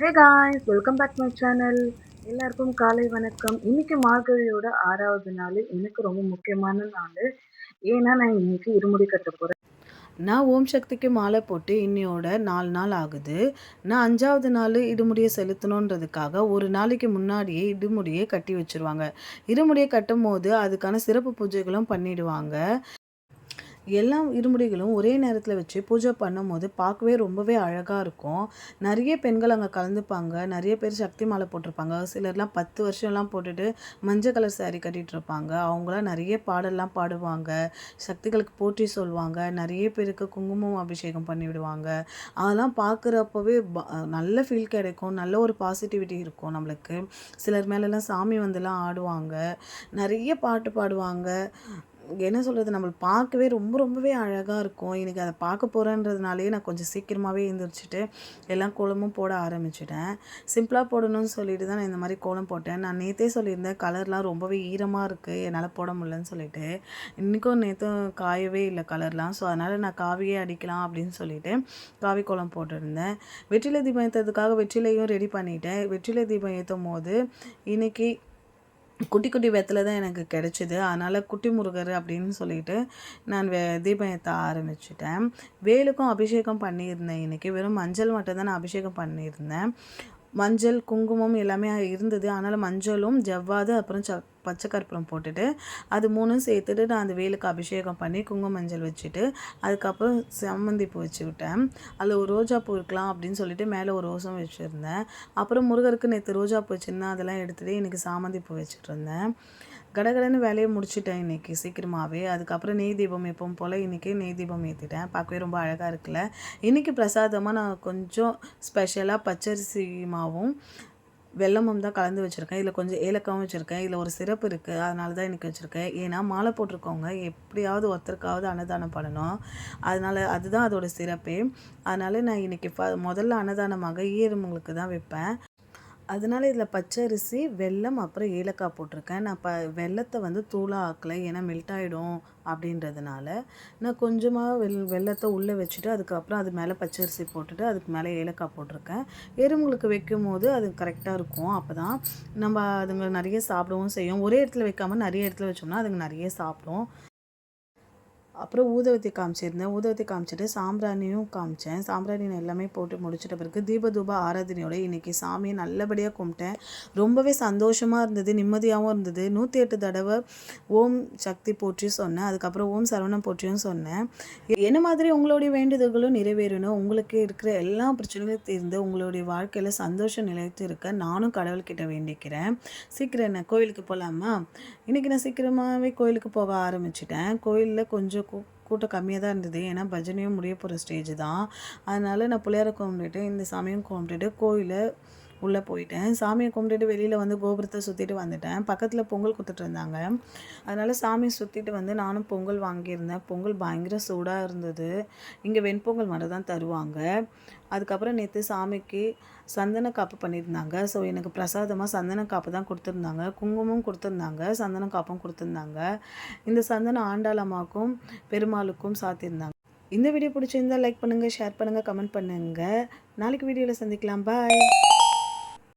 Hey guys welcome back my channel எல்லாருக்கும் காலை வணக்கம். இன்னைக்கு மார்கழியோட ஆறாவது நாள். எனக்கு ரொம்ப முக்கியமான நாள். ஏன்னா நான் இன்னைக்கு இருமுடி கட்ட போகிறேன் நான் ஓம் சக்திக்கு மாலை போட்டு இன்னையோட நாலு நாள் ஆகுது. நான் அஞ்சாவது நாள் இடுமுடியை செலுத்தணுன்றதுக்காக ஒரு நாளைக்கு முன்னாடியே இடுமுடியை கட்டி வச்சிருவாங்க. இருமுடியை கட்டும் போது அதுக்கான சிறப்பு பூஜைகளும் பண்ணிடுவாங்க. எல்லா இருமுடிகளும் ஒரே நேரத்தில் வச்சு பூஜை பண்ணும்போது பார்க்கவே ரொம்பவே அழகாக இருக்கும். நிறைய பெண்கள் அங்கே கலந்துப்பாங்க. நிறைய பேர் சக்தி மாலை போட்டிருப்பாங்க. சிலர்லாம் பத்து வருஷம்லாம் போட்டுட்டு மஞ்சள் கலர் saree கட்டிகிட்டு இருப்பாங்க அவங்களாம் நிறைய பாடல்லாம் பாடுவாங்க. சக்திகளுக்கு போற்றி சொல்லுவாங்க. நிறைய பேருக்கு குங்குமம் அபிஷேகம் பண்ணி விடுவாங்க. அதெல்லாம் பார்க்குறப்பவே நல்ல ஃபீல் கிடைக்கும். நல்ல ஒரு பாசிட்டிவிட்டி இருக்கும் நம்மளுக்கு. சிலர் மேலெல்லாம் சாமி வந்துலாம் ஆடுவாங்க. நிறைய பாட்டு பாடுவாங்க. என்ன சொல்கிறது நம்மளை பார்க்கவே ரொம்ப ரொம்பவே அழகாக இருக்கும். எனக்கு அதை பார்க்க போகிறேன்றதுனாலே நான் கொஞ்சம் சீக்கிரமாகவே எழுந்திரிச்சிட்டு எல்லாம் கோலமும் போட ஆரம்பிச்சிட்டேன். சிம்பிளாக போடணும்னு சொல்லிட்டு தான் நான் இந்த மாதிரி கோலம் போட்டேன். நான் நேற்றே சொல்லியிருந்தேன் கலர்லாம் ரொம்பவே ஈரமாக இருக்குது என்னால் போட முடியலன்னு சொல்லிட்டு. இன்றைக்கும் நேற்றும் காயவே இல்லை கலர்லாம் ஸோ அதனால் நான் காவியே அடிக்கலாம் அப்படின்னு சொல்லிட்டு காவி கோலம் போட்டிருந்தேன். வெற்றிலை தீபம் ஏற்றுறதுக்காக வெற்றிலையும் ரெடி பண்ணிட்டேன். வெற்றிலை தீபம் ஏற்றும் போது இன்றைக்கி குட்டி குட்டி வெத்தலை தான் எனக்கு கிடைச்சிது. அதனால் குட்டி முருகர் அப்படின்னு சொல்லிட்டு நான் வே தீபம் ஏற்ற ஆரம்பிச்சிட்டேன். வேலுக்கும் அபிஷேகம் பண்ணியிருந்தேன் இன்றைக்கி வெறும் மஞ்சள் மட்டும் தான் நான் அபிஷேகம் பண்ணியிருந்தேன். மஞ்சள் குங்குமம் எல்லாமே இருந்தது. அதனால் மஞ்சளும் ஜவ்வாது அப்புறம் ச பச்சை கற்பூரம் போட்டுட்டு அது மூணும் சேர்த்துட்டு நான் அந்த வேலுக்கு அபிஷேகம் பண்ணி குங்கும மஞ்சள் வச்சுட்டு அதுக்கப்புறம் சம்மந்தி பூ வச்சு விட்டேன். அதில் ஒரு ரோஜா பூ இருக்கலாம் அப்படின்னு சொல்லிட்டு மேலே ஒரு ரோசம் வச்சுருந்தேன். அப்புறம் முருகருக்கு நேற்று ரோஜா பூ வச்சுருந்தேன். அதெல்லாம் எடுத்துகிட்டு இன்றைக்கி சாமந்தி பூ வச்சுட்டு இருந்தேன். கடகடன்னு வேலையை முடிச்சிட்டேன் இன்றைக்கி சீக்கிரமாகவே அதுக்கப்புறம் நெய் தீபம் எப்பவும் போல் இன்றைக்கி நெய் தீபம் ஏற்றிட்டேன் பார்க்கவே ரொம்ப அழகாக இருக்குல்ல. இன்றைக்கி பிரசாதமாக நான் கொஞ்சம் ஸ்பெஷலாக பச்சரிசி மாவும் வெல்லமும் தான் கலந்து வச்சுருக்கேன். இதில் கொஞ்சம் ஏலக்காவும் வச்சுருக்கேன். இதில் ஒரு சிறப்பு இருக்குது அதனால தான் இன்றைக்கி வச்சுருக்கேன். ஏன்னா மாலை போட்டிருக்கவங்க எப்படியாவது ஒருத்தருக்காவது அன்னதானம் பண்ணணும். அதனால் அதுதான் அதோடய சிறப்பே. அதனால் நான் இன்றைக்கி ஃப முதல்ல அன்னதானமாக ஈரமுங்களுக்கு தான் வைப்பேன். அதனால இதில் பச்சரிசி வெல்லம் அப்புறம் ஏலக்காய் போட்டிருக்கேன். நான் ப வெல்லத்தை வந்து தூளாக ஆக்கலை. ஏன்னா மெல்ட் ஆகிடும் அப்படின்றதுனால. நான் கொஞ்சமாக வெல் வெல்லத்தை உள்ளே வச்சுட்டு அதுக்கப்புறம் அது மேலே பச்சரிசி போட்டுட்டு அதுக்கு மேலே ஏலக்காய் போட்டிருக்கேன். எறும்புகளுக்கு வைக்கும் போது அது கரெக்டாக இருக்கும். அப்போ தான் நம்ம அதுங்க நிறைய சாப்பிடவும் செய்யும். ஒரே இடத்துல வைக்காமல் நிறைய இடத்துல வச்சோம்னா அதுங்க நிறைய சாப்பிடும். அப்புறம் ஊதவத்தி காமிச்சிருந்தேன். ஊதவத்தி காமிச்சிட்டு சாம்பிராணியும் காமிச்சேன். சாம்பிராணி நான் எல்லாமே போட்டு முடிச்சிட்ட பிறகு தீபதூப ஆராதனையோட இன்றைக்கி சாமியை நல்லபடியாக கும்பிட்டேன். ரொம்பவே சந்தோஷமாக இருந்தது நிம்மதியாகவும் இருந்தது. நூற்றி எட்டு தடவை ஓம் சக்தி போற்றி சொன்னேன். அதுக்கப்புறம் ஓம் சரவணம் போற்றியும் சொன்னேன். என்ன மாதிரி உங்களுடைய வேண்டுதல்களும் நிறைவேறணும் உங்களுக்கு இருக்கிற எல்லா பிரச்சனைகளும் தீர்ந்து உங்களுடைய வாழ்க்கையில் சந்தோஷம் நிலைத்து இருக்க நானும் கடவுள்கிட்ட வேண்டிக்கிறேன். சீக்கிரம் என்ன கோவிலுக்கு போகலாமா இன்றைக்கி நான் சீக்கிரமாகவே கோயிலுக்கு போக ஆரம்பிச்சிட்டேன். கோயிலில் கொஞ்சம் கூ கூட்டம் கம்மியாக தான் இருந்தது. ஏன்னா பஜனையும் முடிய போகிற ஸ்டேஜ் தான். அதனால் நான் பிள்ளையார கும்பிட்டுட்டு இந்த சாமியும் கும்பிட்டுட்டு கோயிலை உள்ளே போயிட்டேன். சாமியை கும்பிட்டுட்டு வெளியில் வந்து கோபுரத்தை சுற்றிட்டு வந்துட்டேன். பக்கத்தில் பொங்கல் கொடுத்துட்டு இருந்தாங்க அதனால் சாமியை சுற்றிட்டு வந்து நானும் பொங்கல் வாங்கியிருந்தேன். பொங்கல் பயங்கர சூடாக இருந்தது. இங்கே வெண்பொங்கல் மட்டும் தான் தருவாங்க. அதுக்கப்புறம் நேற்று சாமிக்கு சந்தன காப்பு பண்ணியிருந்தாங்க. ஸோ எனக்கு பிரசாதமாக சந்தன காப்பு தான் கொடுத்துருந்தாங்க. குங்குமம் கொடுத்துருந்தாங்க. சந்தன காப்பும் கொடுத்துருந்தாங்க. இந்த சந்தனம் ஆண்டாளமாக்கும் பெருமாளுக்கும் சாத்தியிருந்தாங்க. இந்த வீடியோ பிடிச்சிருந்தா லைக் பண்ணுங்கள் ஷேர் பண்ணுங்கள் கமெண்ட் பண்ணுங்கள் நாளைக்கு வீடியோவில் சந்திக்கலாம். பாய்